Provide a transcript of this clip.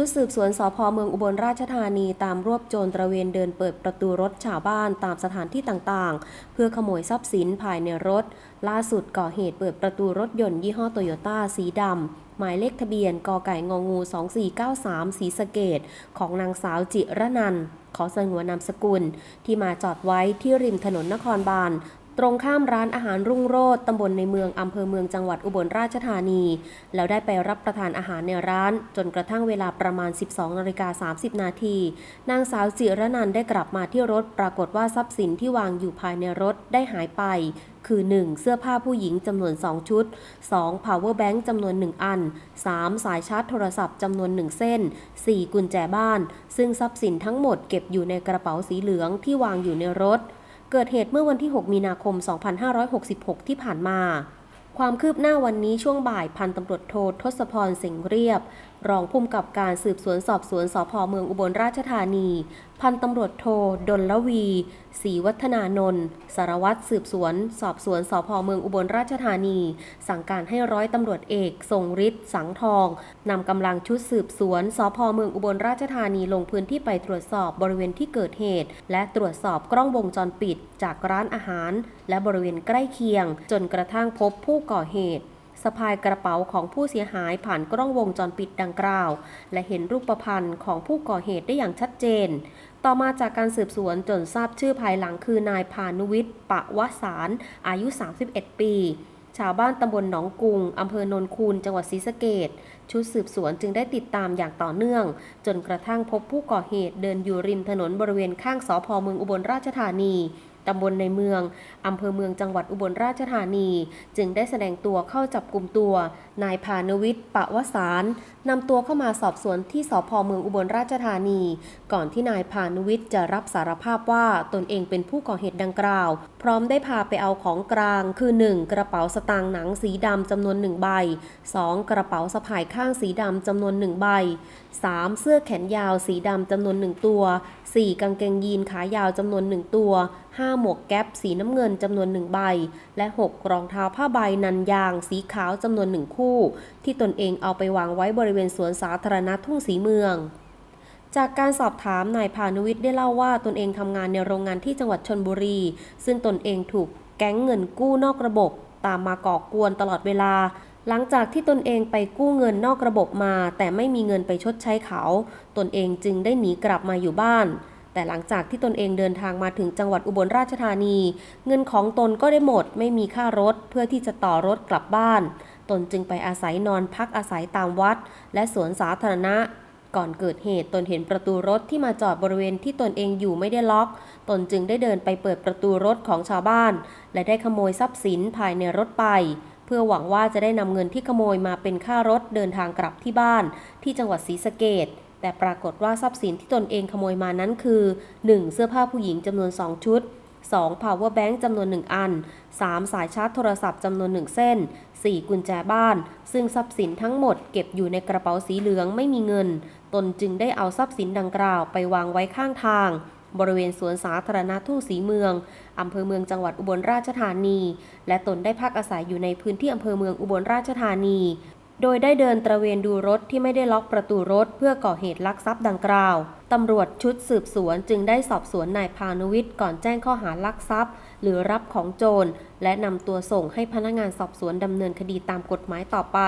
ชุดสืบสวนสพเมืองอุบลราชธานีตามรวบโจรตระเวนเดินเปิดประตูรถชาวบ้านตามสถานที่ต่างๆ เพื่อขโมยทรัพย์สินภายในรถ ล่าสุดก่อเหตุเปิดประตูรถยนต์ยี่ห้อโตโยต้าสีดำหมายเลขทะเบียนกไก่งองู 2493สีสะเกดของนางสาวจิระนันขอสงวนนามสกุล ที่มาจอดไว้ที่ริมถนนนครบาล ตรงข้ามร้านอาหารรุ่งโรจน์ตำบลในเมืองอำเภอเมืองจังหวัดอุบลราชธานี แล้วได้ไปรับประทานอาหารในร้าน จนกระทั่งเวลาประมาณ 12นาฬิกา30 นาที นางสาวจิรนันได้กลับมาที่รถ ปรากฏว่าทรัพย์สินที่วางอยู่ภายในรถได้หายไป คือ 1. เสื้อผ้าผู้หญิงจำนวน 2 ชุด 2. power bank จำนวน 1 อัน 3. สายชาร์จโทรศัพท์จำนวน 1 เส้น 4. กุญแจบ้าน ซึ่งทรัพย์สินทั้งหมดเก็บอยู่ในกระเป๋าสีเหลืองที่วางอยู่ในรถ เกิดเหตุเมื่อวันที่ 6 มีนาคม 2566 ที่ผ่านมา ความคืบหน้าวันนี้ช่วงบ่ายพันตำรวจโททศพรเสิงเรียบรองผู้กำกับการสืบสวนสอบสวนสพเมืองอุบลราชธานี พันตำรวจโทดลลวีศรีวัฒนานนท์สารวัตรสืบสวน สอบสวนสพเมืองอุบลราชธานี สั่งการให้ร้อยตำรวจเอกทรงฤทธิ์สังทองนำกำลังชุดสืบสวนสพเมืองอุบลราชธานีลงพื้นที่ไปตรวจสอบบริเวณที่เกิดเหตุ และตรวจสอบกล้องวงจรปิด จากร้านอาหาร และบริเวณใกล้เคียง จนกระทั่งพบผู้ก่อเหตุ สะพายกระเป๋าของผู้เสียหายผ่านกล้องวงจรปิดดังกล่าว และเห็นรูปพรรณของผู้ก่อเหตุได้อย่างชัดเจน ต่อมาจากการสืบสวนจนทราบชื่อภายหลังคือนายพานุวิทย์ปะวสารอายุ 31 ปีชาวบ้านตำบลหนองกุง อำเภอโนนคูน จังหวัดศรีสะเกดชุดสืบสวนจึงได้ติดตามอย่างต่อเนื่อง จนกระทั่งพบผู้ก่อเหตุเดินอยู่ริมถนนบริเวณข้างสพเมืองอุบลราชธานี ตำบลในเมืองอำเภอเมืองจังหวัดอุบลราชธานี จึงได้แสดงตัวเข้าจับกลุ่มตัวนายพานุวิทย์ปะวสาร นำตัวเข้ามาสอบสวนที่สพเมืองอุบลราชธานี ก่อนที่นายพานุวิทย์จะรับสารภาพว่าตนเองเป็นผู้ก่อเหตุดังกล่าว พร้อมได้พาไปเอาของกลาง คือ 1. กระเป๋าสตางค์หนังสีดำจำนวน1ใบ 2. กระเป๋าสะพายข้างสีดำจำนวน1ใบ 3. เสื้อแขนยาวสีดำจำนวน1ตัว 4. กางเกงยีนขายาวจำนวน1ตัว 5. หมวกแก๊ปสีน้ำเงินจำนวน1ใบ และ 6. รองเท้าผ้าใบนันยางสีขาวจำนวน1คู่ ที่ตนเองเอาไปวางไว้บริเวณสวนสาธารณะทุ่งสีเมือง จากการสอบถามนายพานุวิทย์ได้เล่าว่าตนเองทำงานในโรงงานที่จังหวัดชนบุรี ซึ่งตนเองถูกแก๊งเงินกู้นอกระบบ ตามมาก่อกวนตลอดเวลา หลังจากที่ตนเองไปกู้เงินนอกระบบมา แต่ไม่มีเงินไปชดใช้เขา ตนเองจึงได้หนีกลับมาอยู่บ้านแต่หลังจากที่ตนเองเดินทางมาถึงจังหวัดอุบลราชธานี เงินของตนก็ได้หมดไม่มีค่ารถเพื่อที่จะต่อรถกลับบ้าน ตนจึงไปอาศัยนอนพักอาศัยตามวัด และสวนสาธารณะ ก่อนเกิดเหตุตนเห็นประตูรถที่มาจอดบริเวณที่ตนเองอยู่ไม่ได้ล็อก ตนจึงได้เดินไปเปิดประตูรถของชาวบ้าน และได้ขโมยทรัพย์สินภายในรถไป เพื่อหวังว่าจะได้นำเงินที่ขโมยมาเป็นค่ารถเดินทางกลับที่บ้าน ที่จังหวัดศรีสะเกดแต่ปรากฏว่าทรัพย์สินที่ตนเองขโมยมานั้นคือ 1. เสื้อผ้าผู้หญิงจำนวน 2 ชุด 2. power bank จำนวน 1 อัน 3. สายชาร์จโทรศัพท์จำนวน 1 เส้น 4. กุญแจบ้าน ซึ่งทรัพย์สินทั้งหมดเก็บอยู่ในกระเป๋าสีเหลืองไม่มีเงิน ตนจึงได้เอาทรัพย์สินดังกล่าวไปวางไว้ข้างทาง บริเวณสวนสาธารณะทุ่งสีเมือง อำเภอเมืองจังหวัดอุบลราชธานี และตนได้พักอาศัยอยู่ในพื้นที่อำเภอเมืองอุบลราชธานีโดยได้เดินตระเวนดูรถที่ไม่ได้ล็อกประตูรถเพื่อก่อเหตุลักทรัพย์ดังกล่าว ตำรวจชุดสืบสวนจึงได้สอบสวนนายพานุวิทย์ก่อนแจ้งข้อหาลักทรัพย์ หรือรับของโจร และนำตัวส่งให้พนักงานสอบสวนดำเนินคดีตามกฎหมายต่อไป